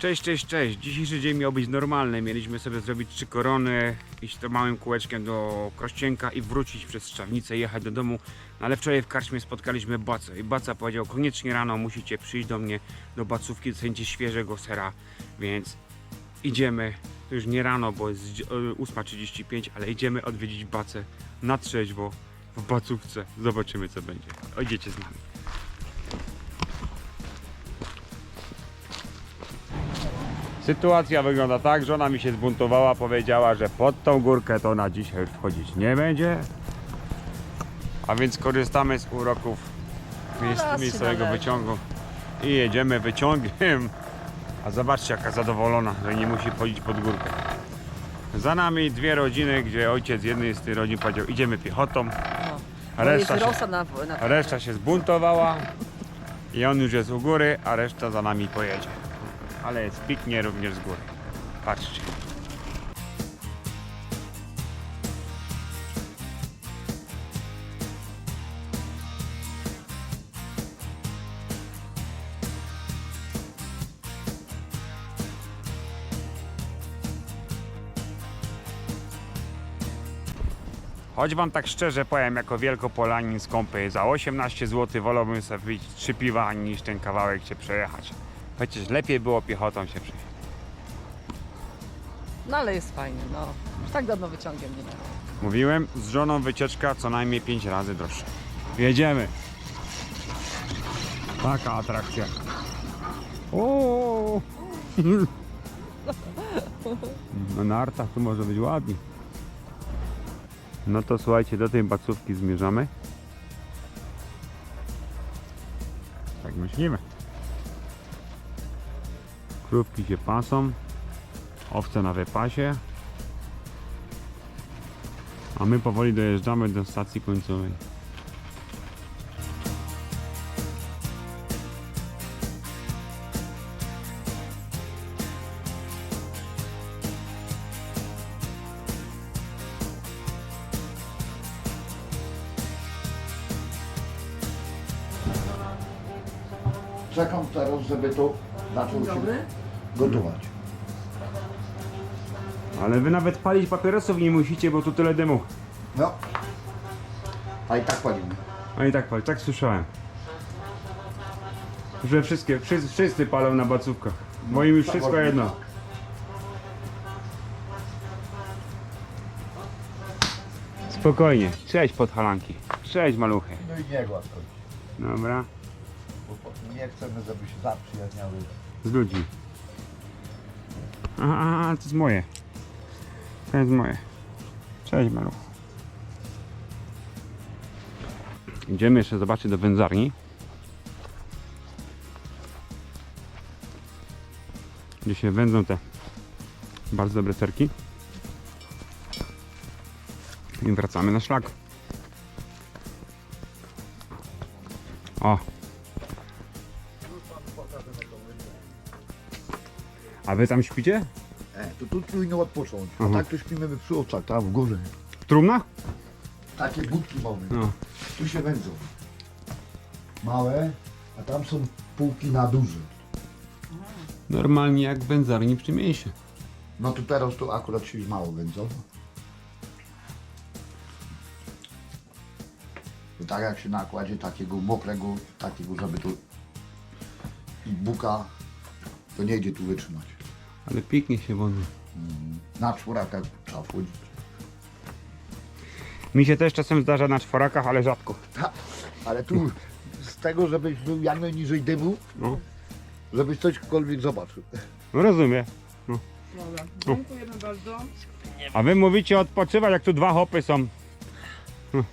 Cześć, cześć, cześć. Dzisiejszy dzień miał być normalny. Mieliśmy sobie zrobić trzy korony, iść to małym kółeczkiem do Krościenka i wrócić przez Szczawnicę, jechać do domu. No ale wczoraj w karczmie spotkaliśmy Bacę i Baca powiedział, koniecznie rano musicie przyjść do mnie do Bacówki, docenicie świeżego sera, więc idziemy. To już nie rano, bo jest dzie- e, 8.35, ale idziemy odwiedzić Bacę na trzeźwo w Bacówce. Zobaczymy co będzie. Ojdziecie z nami. Sytuacja wygląda tak, żona mi się zbuntowała, powiedziała, że pod tą górkę to na dzisiaj już wchodzić nie będzie. A więc korzystamy z uroków się miejscowego wyciągu i jedziemy wyciągiem. A zobaczcie jaka zadowolona, że nie musi chodzić pod górkę. Za nami dwie rodziny, gdzie ojciec jednej z tych rodzin powiedział idziemy piechotą, a reszta się, reszta się zbuntowała i on już jest u góry, a reszta za nami pojedzie. Ale jest piknie również z góry. Patrzcie. Choć wam tak szczerze powiem, jako wielkopolanin z kąpy, za 18 zł wolałbym sobie wypić trzy piwa niż ten kawałek się przejechać. Chociaż lepiej było piechotą się przejechać. No ale jest fajnie, no. Już tak dawno wyciągiem nie miałem. Mówiłem, z żoną wycieczka co najmniej 5 razy droższa. Jedziemy. Taka atrakcja. O! No na artach tu może być ładnie. No to słuchajcie, do tej bacówki zmierzamy. Tak myślimy. Krówki się pasą. Owce na wypasie. A my powoli dojeżdżamy do stacji końcowej. Czekam teraz, żeby to zaczął się Dobry. gotować. Ale wy nawet palić papierosów nie musicie, bo tu tyle dymu. No. A i tak palimy. A i tak pali, tak słyszałem. Że wszystkie, wszyscy, wszyscy palą na bacówkach. Bo im już tak wszystko ładnie. jedno. Spokojnie. Cześć podhalanki. Cześć maluchy. No i nie gładko. Dobra. Bo nie chcemy, żeby się zaprzyjaźniały. Z. Aha, aha, to jest moje. To jest moje. Cześć maluch. Idziemy jeszcze zobaczyć do wędzarni. Gdzie się wędzą te bardzo dobre serki. I wracamy na szlak. O, a wy tam śpicie? E, to tu powinno odpocząć. A Mhm. tak to śpimy przy oczach, tam w górze. W trumnach? Takie budki mamy. No. Tu się wędzą. Małe, a tam są półki na duże. Normalnie jak w wędzarni przy mięsie. No to teraz to akurat się mało wędzą. To tak jak się nakładzie takiego mokrego, takiego, żeby tu i buka, to nie idzie tu wytrzymać. Ale pięknie się wąży. Na czworakach trzeba wchodzić. Mi się też czasem zdarza na czworakach, ale rzadko. Ha, ale tu z tego, żebyś był jak najniżej dymu, No. żebyś cośkolwiek zobaczył. No rozumiem. Dobra, dziękujemy bardzo. A wy mówicie odpoczywać, jak tu dwa hopy są. Hm.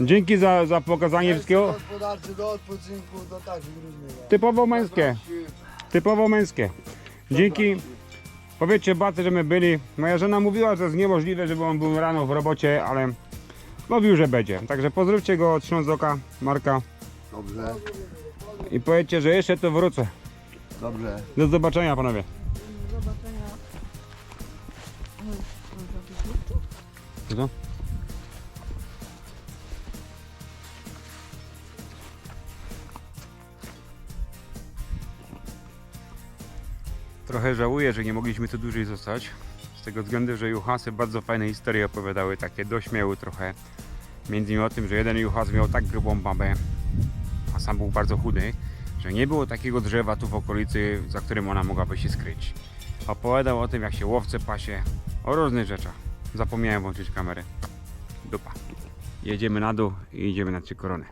Dzięki za, za pokazanie wszystkiego. gospodarczy do odpoczynku, różnych. Typowo męskie. Typowo męskie. Dzięki. Powiedzcie Bacy, że my byli. Moja żona mówiła, że jest niemożliwe, żeby on był rano w robocie, ale mówił, że będzie. Także pozdrówcie go od Ślązoka, Marka Dobrze, i powiedzcie, że jeszcze tu wrócę. dobrze. Do zobaczenia panowie. Do zobaczenia. Co? Trochę żałuję, że nie mogliśmy tu dłużej zostać. Z tego względu, że juhasy bardzo fajne historie opowiadały, takie dośmiały trochę. Między innymi o tym, że jeden juhas miał tak grubą babę, a sam był bardzo chudy, że nie było takiego drzewa tu w okolicy, za którym ona mogłaby się skryć. Opowiadał o tym, jak się łowce pasie, o różnych rzeczach. Zapomniałem włączyć kamerę. Dupa. Jedziemy na dół i idziemy na trzy korony.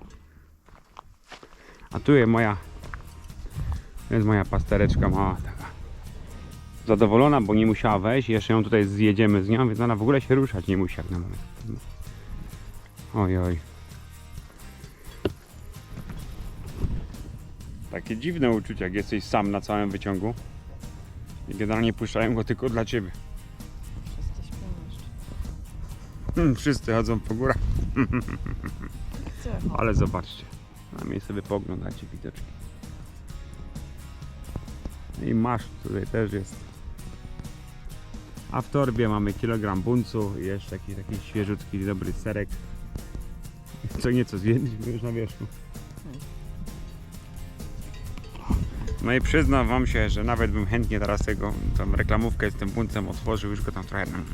A tu jest moja jest moja pastereczka mała taka. Zadowolona, bo nie musiała wejść. Jeszcze ją tutaj zjedziemy z nią, więc ona w ogóle się ruszać nie musi jak na moment. Oj, oj. Takie dziwne uczucie, jak jesteś sam na całym wyciągu. I generalnie puszczają go tylko dla ciebie. Wszyscy śpią jeszcze. Hmm, wszyscy chodzą po górach, Cicho. ale zobaczcie. Na mnie sobie pooglądacie widoczki. I masz tutaj też jest. A w torbie mamy kilogram buncu i jeszcze taki, taki świeżutki, dobry serek. Co nieco zjedliśmy już na wierzchu. No i przyznam wam się, że nawet bym chętnie teraz tego, tą reklamówkę z tym buncem otworzył, już go tam trochę mm.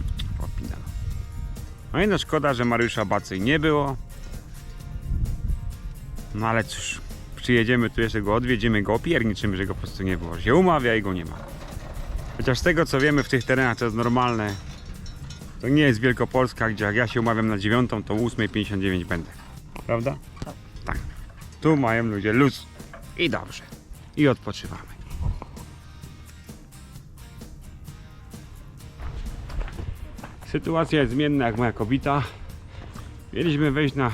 No i no szkoda, że Mariusza Bacej nie było. No ale cóż, przyjedziemy tu jeszcze go, odwiedzimy go, opierniczymy, że go po prostu nie było. Że Się umawia i go nie ma. Chociaż z tego co wiemy w tych terenach to jest normalne. To nie jest Wielkopolska, gdzie jak ja się umawiam na dziewiątą, to o 8.59 będę. Prawda? Tak. Tu mają ludzie luz. I dobrze. I odpoczywamy. Sytuacja jest zmienna jak moja kobita. Mieliśmy wejść na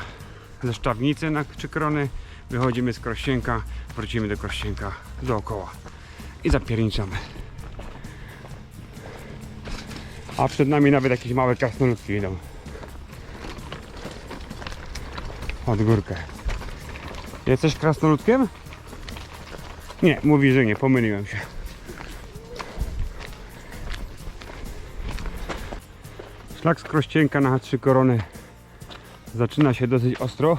ze Szczawnicy na krony. Wychodzimy z Krościenka, wrócimy do Krościenka dookoła i zapierniczamy. A przed nami nawet jakieś małe krasnoludki idą. Od górkę. Jesteś krasnoludkiem? Nie, mówi, że nie, pomyliłem się. Szlak z Krościenka na trzy korony zaczyna się dosyć ostro.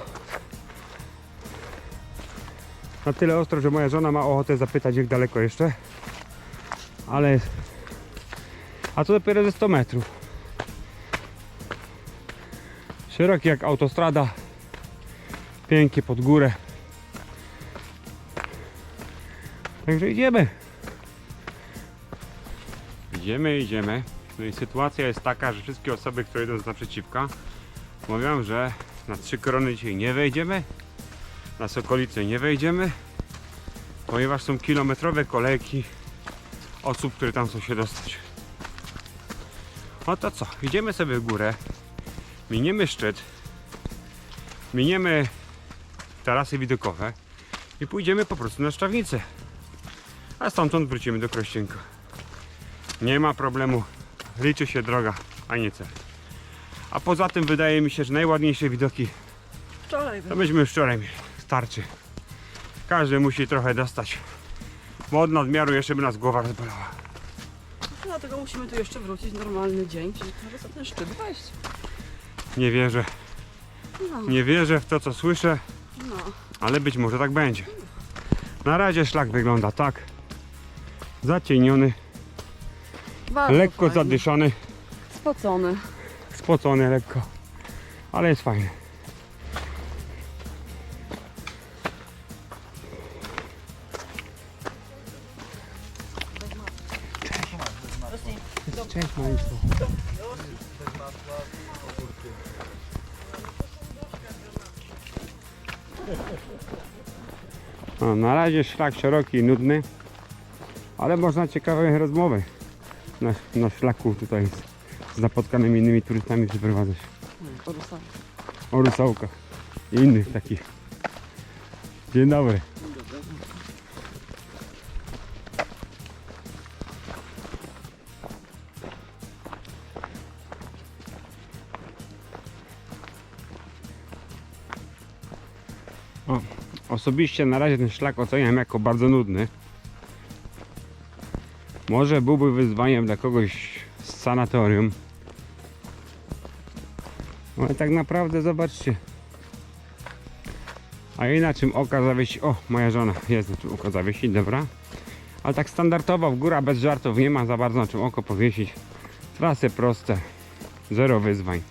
Na tyle ostro, że moja żona ma ochotę zapytać jak daleko jeszcze. Ale... A to dopiero ze 100 metrów. Szeroki jak autostrada. Pięknie pod górę. Także idziemy. Idziemy, idziemy. No i sytuacja jest taka, że wszystkie osoby, które idą z naprzeciwka mówią, że na trzy korony dzisiaj nie wejdziemy, na Sokolice nie wejdziemy, ponieważ są kilometrowe kolejki osób, które tam chcą się dostać. No to co, idziemy sobie w górę, miniemy szczyt, miniemy tarasy widokowe i pójdziemy po prostu na Szczawnicę. A stamtąd wrócimy do Krościenka. Nie ma problemu, liczy się droga, a nie cel. A poza tym wydaje mi się, że najładniejsze widoki Wczoraj to myśmy wczoraj mieli. Starczy. Każdy musi trochę dostać. Bo od nadmiaru jeszcze by nas głowa rozbolała. Dlatego musimy tu jeszcze wrócić normalny dzień, czyli na wysoki szczyt wejść. Nie wierzę, No, nie wierzę w to co słyszę, no. ale być może tak będzie. Na razie szlak wygląda tak. Zacieniony, Bardzo lekko fajnie. zadyszany, Spocony. spocony lekko. Ale jest fajny. No, na razie szlak szeroki i nudny, ale można ciekawe rozmowy na, na szlaku tutaj z, z napotkanymi innymi turystami przeprowadzać. Porusam. O rusałkach i innych takich. Dzień dobry. Osobiście na razie ten szlak oceniam jako bardzo nudny. Może byłby wyzwaniem dla kogoś z sanatorium. Ale tak naprawdę zobaczcie. A i na czym oka zawiesi. O, moja żona jest na czym oka zawiesi, dobra. Ale tak standardowo w górach bez żartów nie ma za bardzo na czym oko powiesić. Trasy proste, zero wyzwań.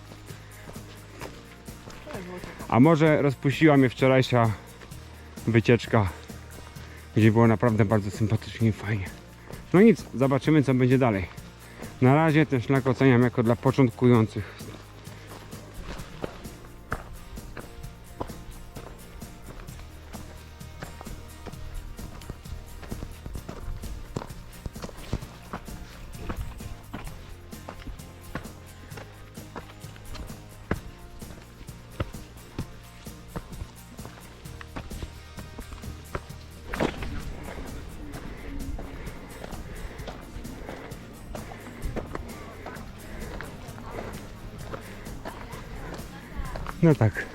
A może rozpuściła mnie wczorajsza wycieczka, gdzie było naprawdę bardzo sympatycznie i fajnie. No nic, zobaczymy co będzie dalej. Na razie ten szlak oceniam jako dla początkujących. No tak.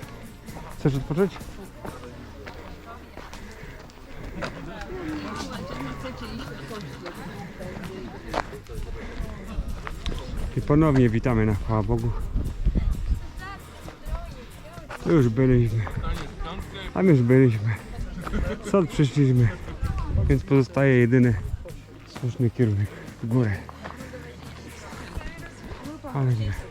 Chcesz odpocząć? I ponownie witamy na chwała Bogu. Już byliśmy. Tam już byliśmy. Stąd przyszliśmy. Więc pozostaje jedyny słuszny kierunek w górę. Ale nie.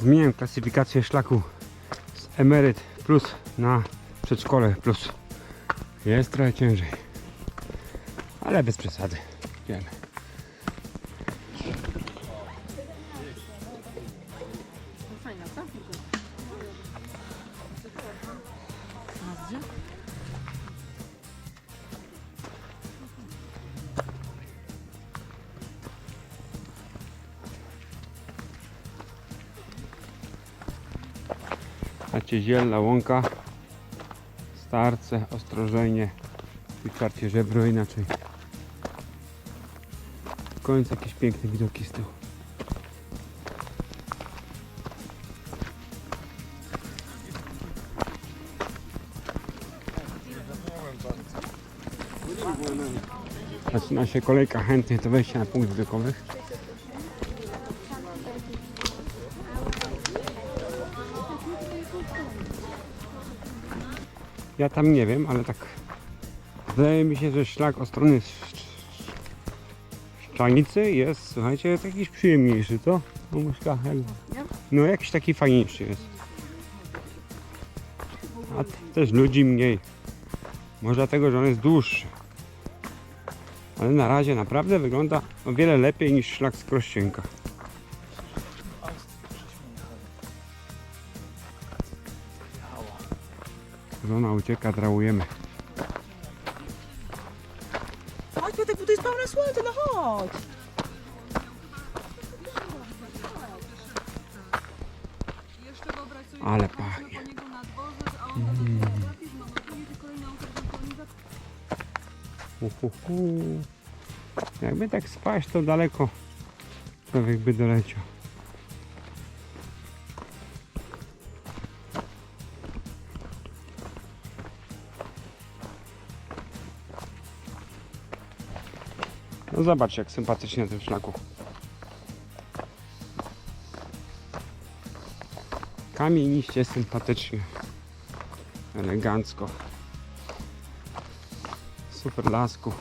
Zmieniłem klasyfikację szlaku z emeryt plus na przedszkole plus. Jest trochę ciężej. Ale bez przesady. Wiemy. Macie zielna łąka. Starce, ostrożenie. I czarcie żebro inaczej. W końcu jakieś piękne widoki z tyłu. Zaczyna się kolejka chętnych do wejścia na punkt widokowy. Ja tam nie wiem, ale tak wydaje mi się, że szlak o strony Sz- Szczanicy jest, słuchajcie, jakiś przyjemniejszy, co? Nie? No jakiś taki fajniejszy jest. A też ludzi mniej. Może dlatego, że on jest dłuższy. Ale na razie naprawdę wygląda o wiele lepiej niż szlak z Krościenka. Żona ucieka, drałujemy. Chodź Piotrek, bo to jest pełne słońce, no chodź. Ale pachnie. mm. Uhuhu. Jakby tak spaść, to daleko człowiek by doleciał. No zobacz jak sympatycznie na tym szlaku. Kamieniście sympatycznie. Elegancko. Super lasku.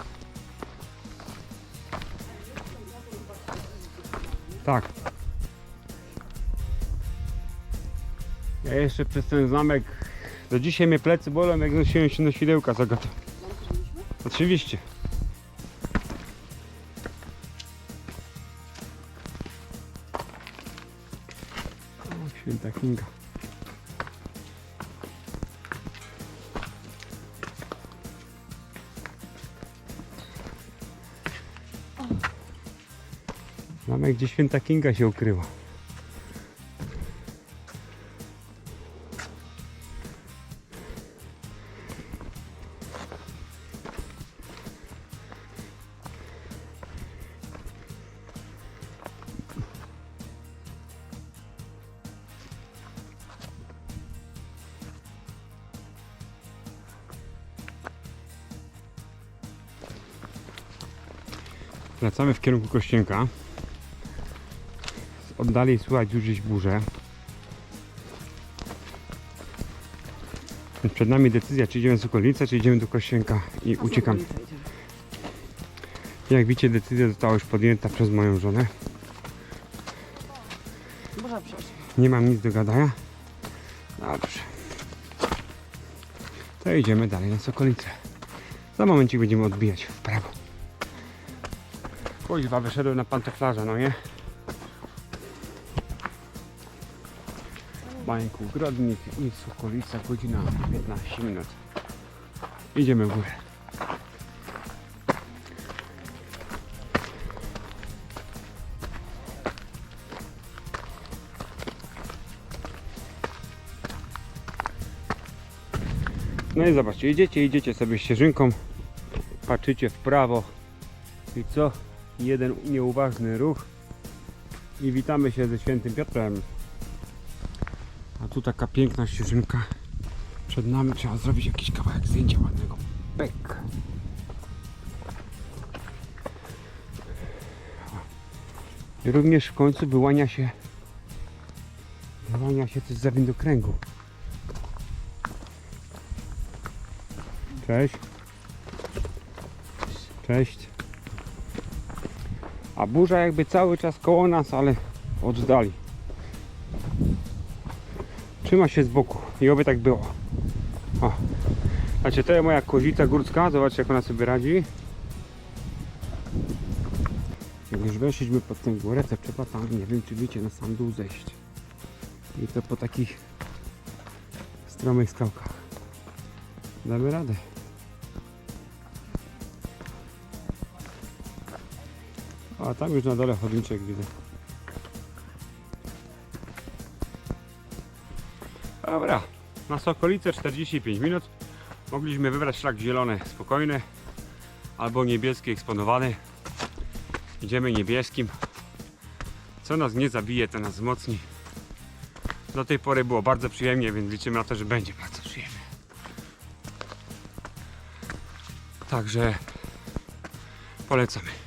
Tak. Ja jeszcze przez ten zamek do dzisiaj mnie plecy bolą jak nosiłem się na świdełka za gotów. Oczywiście. Święta Kinga. Zamek, gdzie święta Kinga się ukryła. Wracamy w kierunku Kościenka. Z oddali słychać już gdzieś burzę. Przed nami decyzja, czy idziemy z okolicy, czy idziemy do Kościenka i uciekam. Jak widzicie, decyzja została już podjęta przez moją żonę. Nie mam nic do gadania. Dobrze. To idziemy dalej na Sokolicę. Za momencik będziemy odbijać w prawo. Kuźwa, wyszedłem na pantoflarza, no nie? Bańku Grodnik i Sokolica, godzina 15 minut. Idziemy w górę. No i zobaczcie, idziecie, idziecie sobie ścieżynką, patrzycie w prawo i co? Jeden nieuważny ruch i witamy się ze świętym Piotrem. A tu taka piękna ścieżynka. Przed nami trzeba zrobić jakiś kawałek zdjęcia ładnego. Pek. I również w końcu wyłania się wyłania się coś za windokręgu. Cześć. Cześć. A burza jakby cały czas koło nas, ale oddali. Trzyma się z boku i oby tak było. O. Znaczy to jest moja kozita górska, zobaczcie jak ona sobie radzi. Jak już weszliśmy pod tę górę, to trzeba tam, nie wiem czy wiecie, na sam dół zejść. I to po takich stromych skałkach. Damy radę. A tam już na dole chodniczek widzę. Dobra, na Sokolice 45 minut. Mogliśmy wybrać szlak zielony, spokojny, albo niebieski, eksponowany. Idziemy niebieskim. Co nas nie zabije, to nas wzmocni. Do tej pory było bardzo przyjemnie, więc liczymy na to, że będzie bardzo przyjemnie. Także polecamy.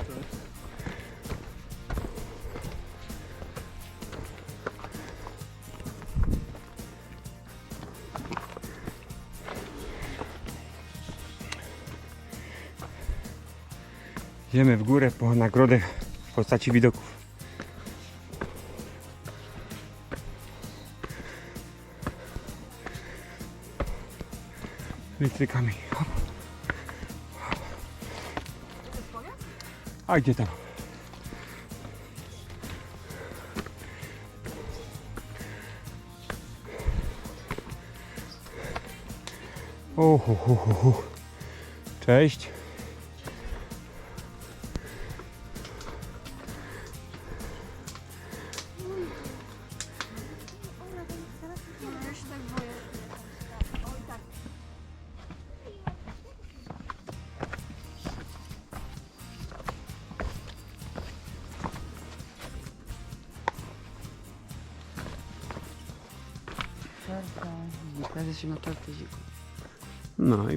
Idziemy w górę po nagrodę w postaci widoków. Elektrykami. A gdzie tam? Uhu, hu, hu, hu. Cześć.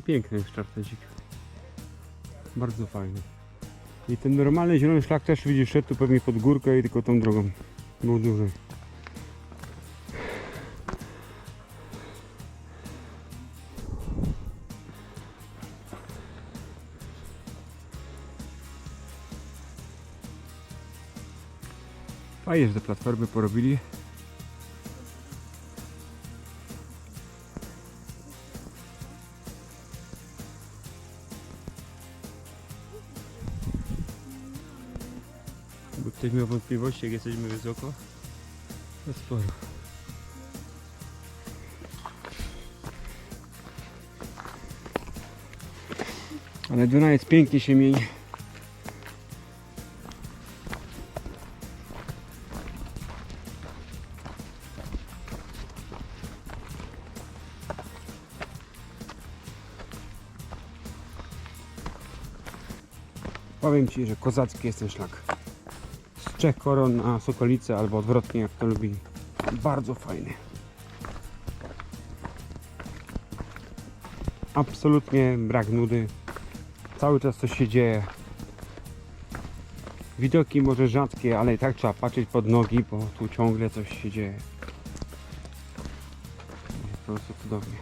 Piękny jest czartezik. Bardzo fajny. I ten normalny zielony szlak też widzisz szedł tu pewnie pod górkę i tylko tą drogą. Był duży. Fajnie, że te platformy porobili. miał wątpliwości, jak jesteśmy wysoko, to sporo. Ale Dunajec pięknie się mieni. Powiem Ci, że kozacki jest ten szlak. Z trzech koron na Sokolice albo odwrotnie jak to lubi. Bardzo fajny. Absolutnie brak nudy. Cały czas coś się dzieje. Widoki może rzadkie, ale i tak trzeba patrzeć pod nogi, bo tu ciągle coś się dzieje. Po prostu cudownie.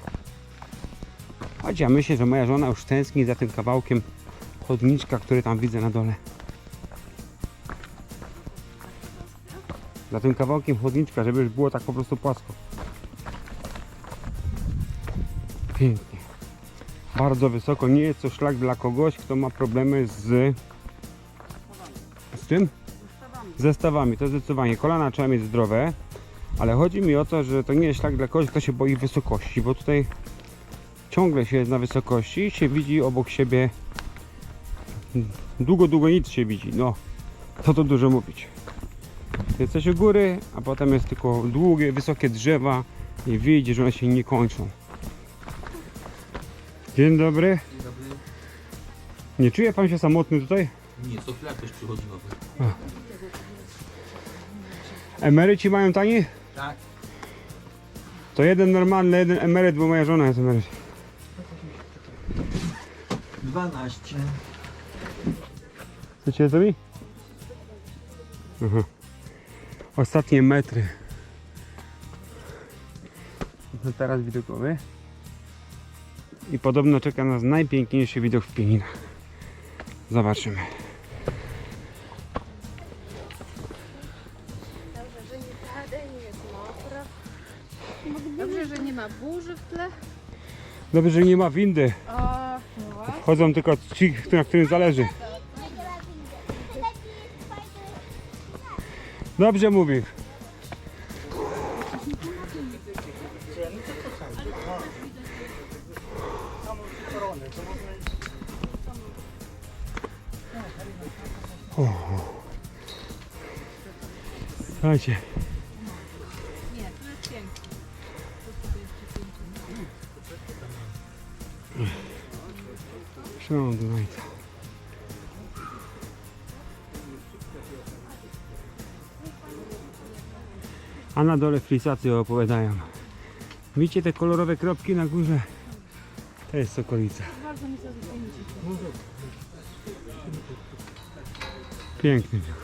Choć ja myślę, że moja żona już tęskni za tym kawałkiem chodniczka, który tam widzę na dole. Za tym kawałkiem chodniczka, żeby już było tak po prostu płasko. Pięknie. Bardzo wysoko. Nie jest to szlak dla kogoś, kto ma problemy z... Z czym? Ze stawami, to zdecydowanie. Kolana trzeba mieć zdrowe, ale chodzi mi o to, że to nie jest szlak dla kogoś, kto się boi wysokości, bo tutaj ciągle się jest na wysokości i się widzi obok siebie długo, długo nic się widzi. No, co to dużo mówić. Jesteś u góry, a potem jest tylko długie, wysokie drzewa i widzi, że one się nie kończą. Dzień dobry. Nie czuje pan się samotny tutaj? Nie, co chwilę ktoś przychodzi nowy. Emeryci mają tani? Tak. To jeden normalny, jeden emeryt, bo moja żona jest emeryt. 12. Chcecie mi? Aha. Ostatnie metry. No teraz widokowy. I podobno czeka nas najpiękniejszy widok w Pieninach. Zobaczymy. Dobrze, że nie pada, nie jest mokro. Dobrze, że nie ma burzy w tle. Dobrze, że nie ma windy. O, no. Chodzą tylko ci, na którym zależy. Dobrze mówi. Słuchajcie. Trzymam do A na dole flisacje opowiadają. Widzicie te kolorowe kropki na górze? To jest okolica. Piękny widok.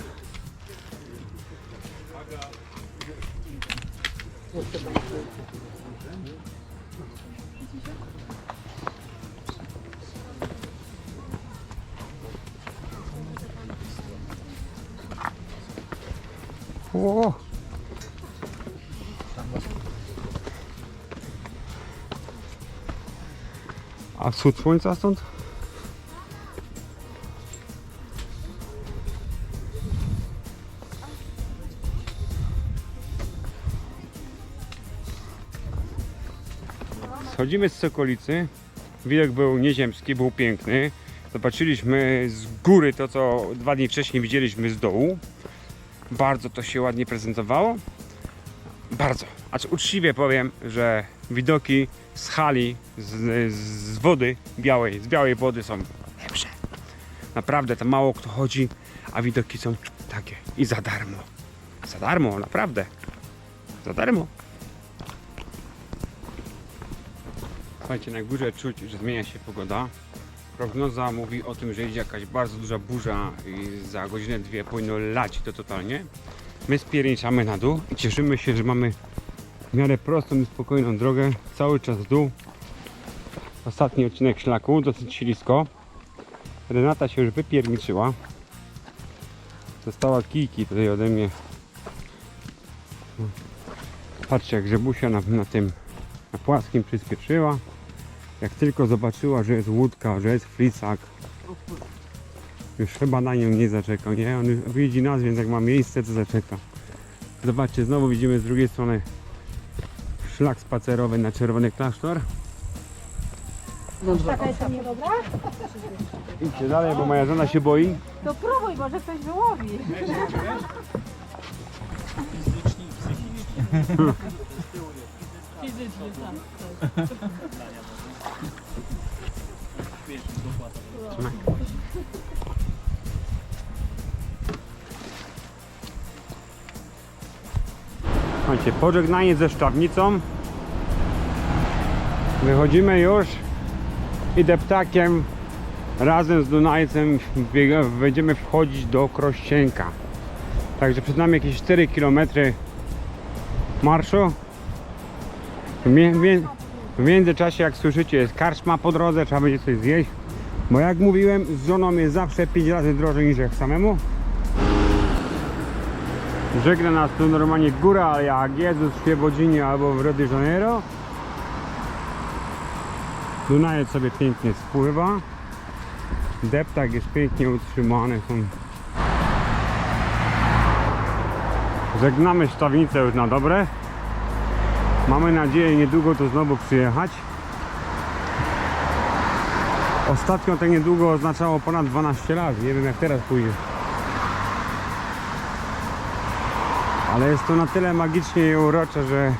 O! Wschód słońca stąd? Schodzimy z Sokolicy. Widok był nieziemski, był piękny. Zobaczyliśmy z góry to, co dwa dni wcześniej widzieliśmy z dołu. Bardzo to się ładnie prezentowało. Bardzo. A co uczciwie powiem, że widoki z hali, z, z wody białej, z białej wody są lepsze. Naprawdę, to mało kto chodzi, a widoki są takie. I za darmo. Za darmo, naprawdę. Za darmo. Słuchajcie, na górze czuć, że zmienia się pogoda. Prognoza mówi o tym, że idzie jakaś bardzo duża burza i za godzinę, dwie powinno lać to totalnie. My spierniczamy na dół i cieszymy się, że mamy w miarę prostą i spokojną drogę, cały czas w dół. Ostatni odcinek szlaku, dosyć ślisko. Renata się już wypierniczyła. Dostała kijki tutaj ode mnie. Patrzcie jak Grzebusia na, na tym na płaskim przyspieszyła. Jak tylko zobaczyła, że jest łódka, że jest flisak, już chyba na nią nie zaczekał, nie? On widzi nas, więc jak ma miejsce, to zaczeka. Zobaczcie, znowu widzimy z drugiej strony szlak spacerowy na Czerwony Klasztor. Idźcie dalej, bo moja żona się boi. To próbuj, może ktoś wyłowi. Fizycznie, tak. Słuchajcie, pożegnanie ze Szczawnicą. Wychodzimy już. Idę ptakiem razem z Dunajcem będziemy wchodzić do Krościenka. Także przed nami jakieś 4 km marszu. W międzyczasie, jak słyszycie, jest karczma po drodze, trzeba będzie coś zjeść. Bo jak mówiłem, z żoną jest zawsze 5 razy drożej niż jak samemu. Żegna nas tu normalnie góra, jak Jezus w Świebodzinie albo w Rio de Janeiro. Dunajec sobie pięknie spływa. Deptak jest pięknie utrzymany. Żegnamy Szczawnicę już na dobre. Mamy nadzieję niedługo tu znowu przyjechać. Ostatnio tak niedługo oznaczało ponad 12 lat. Nie wiem jak teraz pójdzie. Ale jest to na tyle magicznie i urocze, że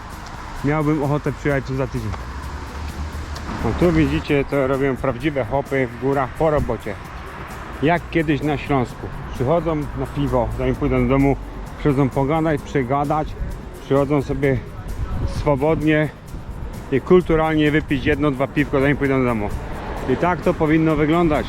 miałbym ochotę przyjechać tu za tydzień. No tu widzicie, to robią prawdziwe hopy w górach po robocie. Jak kiedyś na Śląsku. Przychodzą na piwo, zanim pójdą do domu, przychodzą pogadać, przegadać, przychodzą sobie swobodnie i kulturalnie wypić jedno, dwa piwko, zanim pójdą do domu. I tak to powinno wyglądać.